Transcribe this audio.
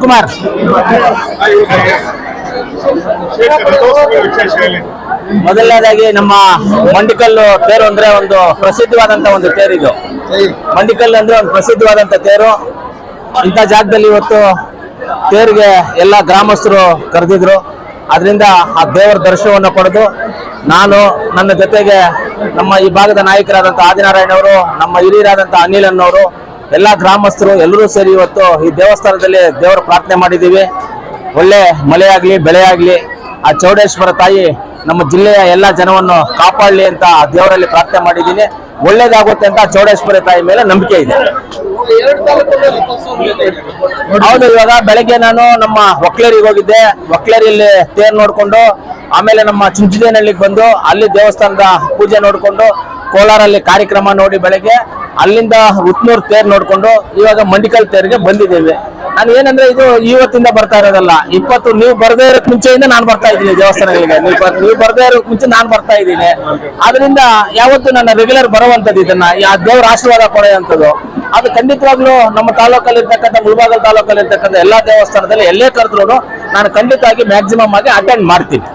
ಕುಮಾರ್. ಮೊದಲನೇದಾಗಿ ನಮ್ಮ ಮಂಡಿಕಲ್ಲು ತೇರು ಅಂದ್ರೆ ಒಂದು ಪ್ರಸಿದ್ಧವಾದಂತ ಒಂದು ತೇರು ಇದು. ಮಂಡಿಕಲ್ಲು ಅಂದ್ರೆ ಒಂದು ಪ್ರಸಿದ್ಧವಾದಂತ ತೇರು. ಇಂಥ ಜಾಗದಲ್ಲಿ ಇವತ್ತು ತೇರಿಗೆ ಎಲ್ಲ ಗ್ರಾಮಸ್ಥರು ಕರೆದಿದ್ರು. ಅದರಿಂದ ಆ ದೇವರ ದರ್ಶನವನ್ನು ಪಡೆದು ನಾನು ನನ್ನ ಜೊತೆಗೆ ನಮ್ಮ ಈ ಭಾಗದ ನಾಯಕರಾದಂಥ ಆದಿನಾರಾಯಣ ಅವರು, ನಮ್ಮ ಹಿರಿಯರಾದಂಥ ಅನಿಲ್ ಅನ್ನೋರು ಎಲ್ಲ ಗ್ರಾಮಸ್ಥರು ಎಲ್ಲರೂ ಸೇರಿ ಇವತ್ತು ಈ ದೇವಸ್ಥಾನದಲ್ಲಿ ದೇವರ ಪ್ರಾರ್ಥನೆ ಮಾಡಿದ್ದೀವಿ. ಒಳ್ಳೆ ಮಳೆಯಾಗಲಿ, ಬೆಳೆಯಾಗಲಿ, ಆ ಚೌಡೇಶ್ವರ ತಾಯಿ ನಮ್ಮ ಜಿಲ್ಲೆಯ ಎಲ್ಲ ಜನವನ್ನು ಕಾಪಾಡಲಿ ಅಂತ ದೇವರಲ್ಲಿ ಪ್ರಾರ್ಥನೆ ಮಾಡಿದ್ದೀನಿ. ಒಳ್ಳೇದಾಗುತ್ತೆ ಅಂತ ಚೌಡೇಶ್ವರಿ ತಾಯಿ ಮೇಲೆ ನಂಬಿಕೆ ಇದೆ. ಹೌದು, ಇವಾಗ ಬೆಳಗ್ಗೆ ನಾನು ನಮ್ಮ ಒಕ್ಲೇರಿಗೆ ಹೋಗಿದ್ದೆ. ಒಕ್ಲೇರಿಯಲ್ಲಿ ತೇರ್ ನೋಡಿಕೊಂಡು, ಆಮೇಲೆ ನಮ್ಮ ಚುಂಚುದೇನಹಳ್ಳಿಗೆ ಬಂದು, ಅಲ್ಲಿ ದೇವಸ್ಥಾನದ ಪೂಜೆ ನೋಡಿಕೊಂಡು, ಕೋಲಾರಲ್ಲಿ ಕಾರ್ಯಕ್ರಮ ನೋಡಿ ಬೆಳಗ್ಗೆ. ಅಲ್ಲಿಂದ ಉತ್ನೂರ್ ತೇರ್ ನೋಡ್ಕೊಂಡು ಇವಾಗ ಮಂಡಿಕಲ್ ತೇರ್ಗೆ ಬಂದಿದ್ದೇವೆ. ನಾನು ಏನಂದ್ರೆ ಇದು ಇವತ್ತಿಂದ ಬರ್ತಾ ಇರೋದಲ್ಲ, ಇಪ್ಪತ್ತು ನೀವು ಬರದೇ ಇರೋಕ್ ಮುಂಚೆಯಿಂದ ನಾನು ಬರ್ತಾ ಇದ್ದೀನಿ ದೇವಸ್ಥಾನಗಳಿಗೆ. ನೀವು ಬರ್- ನೀವು ಬರದೇ ಇರೋಕ್ ಮುಂಚೆ ನಾನು ಬರ್ತಾ ಇದ್ದೀನಿ. ಅದರಿಂದ ಯಾವತ್ತು ನನ್ನ ರೆಗ್ಯುಲರ್ ಬರುವಂತದ್ದು ಇದನ್ನ ಆ ದೇವ್ರ ಆಶೀರ್ವಾದ ಪಡೆಯುವಂಥದ್ದು ಅದು ಖಂಡಿತವಾಗ್ಲೂ ನಮ್ಮ ತಾಲೂಕಲ್ಲಿ ಇರ್ತಕ್ಕಂಥ ಮುಳಬಾಗಲ್ ತಾಲೂಕಲ್ಲಿ ಇರ್ತಕ್ಕಂಥ ಎಲ್ಲಾ ದೇವಸ್ಥಾನದಲ್ಲಿ ಎಲ್ಲೇ ಕರೆದ್ರು ನಾನು ಖಂಡಿತವಾಗಿ ಮ್ಯಾಕ್ಸಿಮಮ್ ಆಗಿ ಅಟೆಂಡ್ ಮಾಡ್ತೀನಿ.